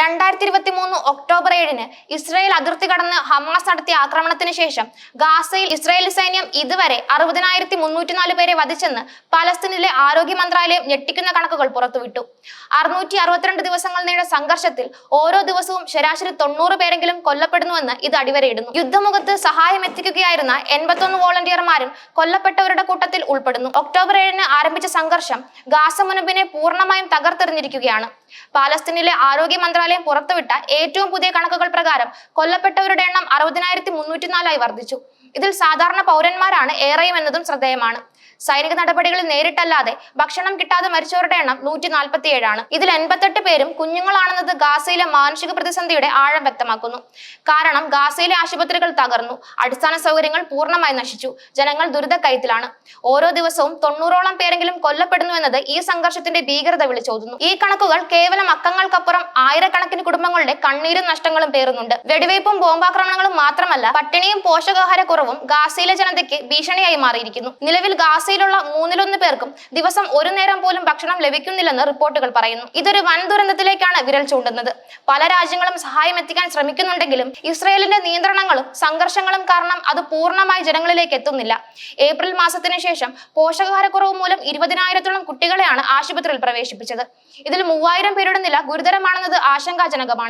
രണ്ടായിരത്തി ഇരുപത്തി മൂന്ന് ഒക്ടോബർ ഏഴിന് ഇസ്രായേൽ അതിർത്തി കടന്ന് ഹമാസ് നടത്തിയ ആക്രമണത്തിന് ശേഷം ഗാസയിൽ ഇസ്രായേൽ സൈന്യം ഇതുവരെ അറുപതിനായിരത്തി മുന്നൂറ്റിനാല് പേരെ വധിച്ചെന്ന് പലസ്തീനിലെ ആരോഗ്യ മന്ത്രാലയം ഞെട്ടിക്കുന്ന കണക്കുകൾ പുറത്തുവിട്ടു. അറുന്നൂറ്റി അറുപത്തിരണ്ട് ദിവസങ്ങൾ നീണ്ട സംഘർഷത്തിൽ ഓരോ ദിവസവും ശരാശരി തൊണ്ണൂറ് പേരെങ്കിലും കൊല്ലപ്പെടുന്നുവെന്ന് ഇത് അടിവരയിടുന്നു. യുദ്ധമുഖത്ത് സഹായം എത്തിക്കുകയായിരുന്ന എൺപത്തൊന്ന് വോളണ്ടിയർമാരും കൊല്ലപ്പെട്ടവരുടെ കൂട്ടത്തിൽ ഉൾപ്പെടുന്നു. ഒക്ടോബർ ഏഴിന് ആരംഭിച്ച സംഘർഷം ഗാസ മുനമ്പിനെ പൂർണമായും തകർത്തെറിഞ്ഞിരിക്കുകയാണ്. പാലസ്തീനിലെ ആരോഗ്യ മന്ത്രാലയം പുറത്തുവിട്ട ഏറ്റവും പുതിയ കണക്കുകൾ പ്രകാരം കൊല്ലപ്പെട്ടവരുടെ എണ്ണം അറുപതിനായിരത്തി മുന്നൂറ്റിനാലായി വർദ്ധിച്ചു. ഇതിൽ സാധാരണ പൗരന്മാരാണ് ഏറെയും എന്നതും ശ്രദ്ധേയമാണ്. സൈനിക നടപടികളിൽ നേരിട്ടല്ലാതെ ഭക്ഷണം കിട്ടാതെ മരിച്ചവരുടെ എണ്ണം നൂറ്റി നാൽപ്പത്തി ഇതിൽ എൺപത്തെട്ട് പേരും കുഞ്ഞുങ്ങളാണെന്നത് ഗാസയിലെ മാനുഷിക പ്രതിസന്ധിയുടെ ആഴം വ്യക്തമാക്കുന്നു. കാരണം ഗാസയിലെ ആശുപത്രികൾ തകർന്നു അടിസ്ഥാന സൗകര്യങ്ങൾ പൂർണമായി നശിച്ചു ജനങ്ങൾ ദുരിതക്കയത്തിലാണ്. ഓരോ ദിവസവും തൊണ്ണൂറോളം പേരെങ്കിലും കൊല്ലപ്പെടുന്നു എന്നത് ഈ സംഘർഷത്തിന്റെ ഭീകരത വിളിച്ചോതുന്നു. ഈ കണക്കുകൾ കേവലം അക്കങ്ങൾക്കപ്പുറം ആയിരക്കണക്കിന് കുടുംബങ്ങളുടെ കണ്ണീരും നഷ്ടങ്ങളും പേറുന്നുണ്ട്. വെടിവയ്പും ബോംബാക്രമണങ്ങളും മാത്രമല്ല പട്ടിണിയും പോഷകാഹാരക്കുറവും ഗാസയിലെ ജനതയ്ക്ക് ഭീഷണിയായി മാറിയിരിക്കുന്നു. നിലവിൽ ഗാസയിലുള്ള മൂന്നിലൊന്ന് പേർക്കും ദിവസം ഒരു നേരം പോലും ഭക്ഷണം ലഭിക്കുന്നില്ലെന്ന് റിപ്പോർട്ടുകൾ പറയുന്നു. ഇതൊരു വൻ ദുരന്തത്തിലേക്കാണ് വിരൽ ചൂണ്ടുന്നത്. പല രാജ്യങ്ങളും സഹായം എത്തിക്കാൻ ശ്രമിക്കുന്നുണ്ടെങ്കിലും ഇസ്രയേലിന്റെ നിയന്ത്രണങ്ങളും സംഘർഷങ്ങളും കാരണം അത് പൂർണമായി ജനങ്ങളിലേക്ക് എത്തുന്നില്ല. ഏപ്രിൽ മാസത്തിന് ശേഷം പോഷകാഹാരക്കുറവ് മൂലം ഇരുപതിനായിരത്തോളം കുട്ടികളെയാണ് ആശുപത്രിയിൽ പ്രവേശിപ്പിച്ചത്. ഇതിൽ മൂവായിരം പേരുടെ നില ഗുരുതരമാണെന്നത് ആശങ്കാജനകമാണ്